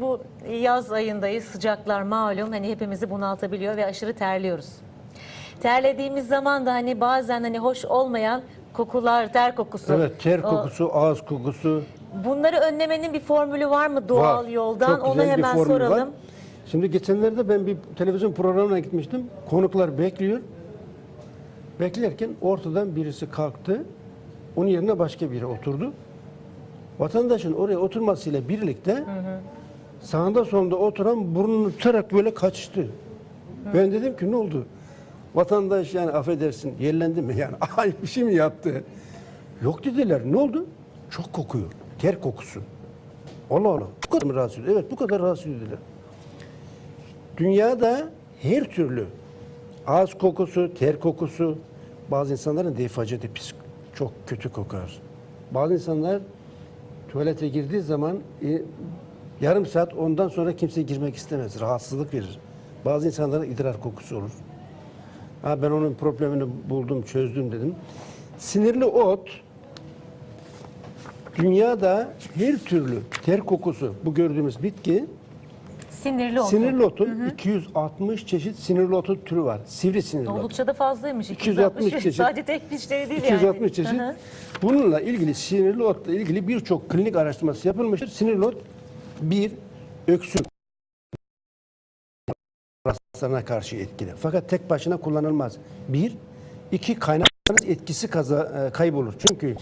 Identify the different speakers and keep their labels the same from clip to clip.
Speaker 1: Bu yaz ayındayız, sıcaklar malum hani hepimizi bunaltabiliyor ve aşırı terliyoruz. Terlediğimiz zaman da hani bazen hani hoş olmayan kokular, ter kokusu.
Speaker 2: Evet, ter
Speaker 1: o-
Speaker 2: kokusu, ağız kokusu
Speaker 1: Bunları önlemenin bir formülü var mı doğal
Speaker 2: var.
Speaker 1: yoldan?
Speaker 2: Çok
Speaker 1: Onu hemen soralım.
Speaker 2: var. Şimdi geçenlerde ben bir televizyon programına gitmiştim. Konuklar bekliyor. Beklerken ortadan birisi kalktı. Onun yerine başka biri oturdu. Vatandaşın oraya oturmasıyla birlikte sağında solunda oturan burnunu tutarak böyle kaçtı. Ben dedim ki ne oldu? Vatandaş yani affedersin yerlendi mi yani ay bir şey mi yaptı? Yok dediler. Ne oldu? Çok kokuyor. Ter kokusu. Allah Allah. Bu kadar mı rahatsız ediyor? Evet bu kadar rahatsız ediyorlar. Dünyada her türlü ağız kokusu, ter kokusu bazı insanların defaceti pis, çok kötü kokar. Bazı insanlar tuvalete girdiği zaman e, yarım saat ondan sonra kimse girmek istemez. Rahatsızlık verir. Bazı insanların idrar kokusu olur. Ha, ben onun problemini buldum, çözdüm dedim. Sinirli ot dünyada her türlü ter kokusu bu gördüğümüz bitki
Speaker 1: Sinirli otu.
Speaker 2: Sinirli otun 260 çeşit sinirli otun türü var. Sivri sinirli ot.
Speaker 1: Oldukça da fazlaymış.
Speaker 2: 260
Speaker 1: 260
Speaker 2: çeşit.
Speaker 1: Sadece tek bir şey değil yani.
Speaker 2: 260 çeşit.
Speaker 1: Hı hı.
Speaker 2: Bununla ilgili sinirli otla ilgili birçok klinik araştırması yapılmıştır. Sinirli ot bir öksürük hastalarına karşı etkili. Fakat tek başına kullanılmaz. Bir, iki kaynakların etkisi kaza, e, kaybolur. Çünkü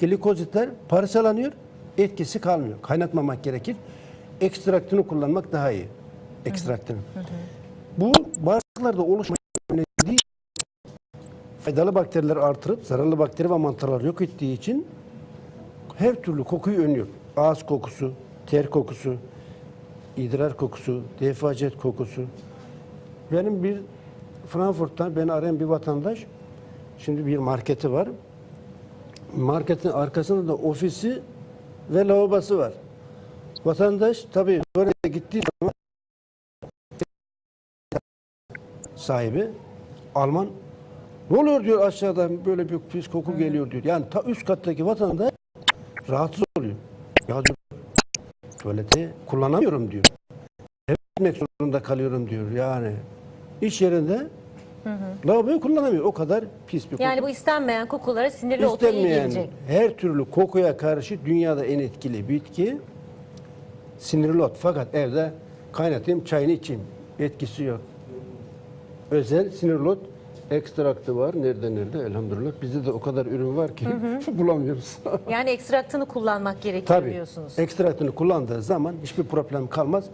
Speaker 2: glikozitler parçalanıyor, etkisi kalmıyor. Kaynatmamak gerekir. Ekstraktını kullanmak daha iyi. Ekstraktını. Bu bağırsaklarda değil, faydalı bakterileri artırıp zararlı bakteri ve mantarlar yok ettiği için her türlü kokuyu önlüyor. Ağız kokusu, ter kokusu, idrar kokusu, defacet kokusu. Benim bir Frankfurt'tan beni arayan bir vatandaş, şimdi bir marketi var. Marketin arkasında da ofisi ve lavabosu var. Vatandaş tabii oraya gittiği zaman sahibi Alman ne oluyor diyor aşağıdan böyle bir pis koku geliyor diyor. Yani ta üst kattaki vatandaş rahatsız oluyor. Ya diyor tuvaleti kullanamıyorum diyor. Etmek zorunda kalıyorum diyor yani. İş yerinde lavaboyu kullanamıyor. O kadar pis bir koku.
Speaker 1: Yani bu istenmeyen kokulara sinirli otu iyi
Speaker 2: İstenmeyen
Speaker 1: gelecek.
Speaker 2: her türlü kokuya karşı dünyada en etkili bitki sinirli ot. Fakat evde kaynatayım çayını içeyim. Etkisi yok. Özel sinirli ot ekstraktı var. Nerede nerede elhamdülillah. Bizde de o kadar ürün var ki bulamıyoruz.
Speaker 1: Yani ekstraktını kullanmak gerekiyor
Speaker 2: Tabii.
Speaker 1: diyorsunuz.
Speaker 2: Ekstraktını kullandığı zaman hiçbir problem kalmaz.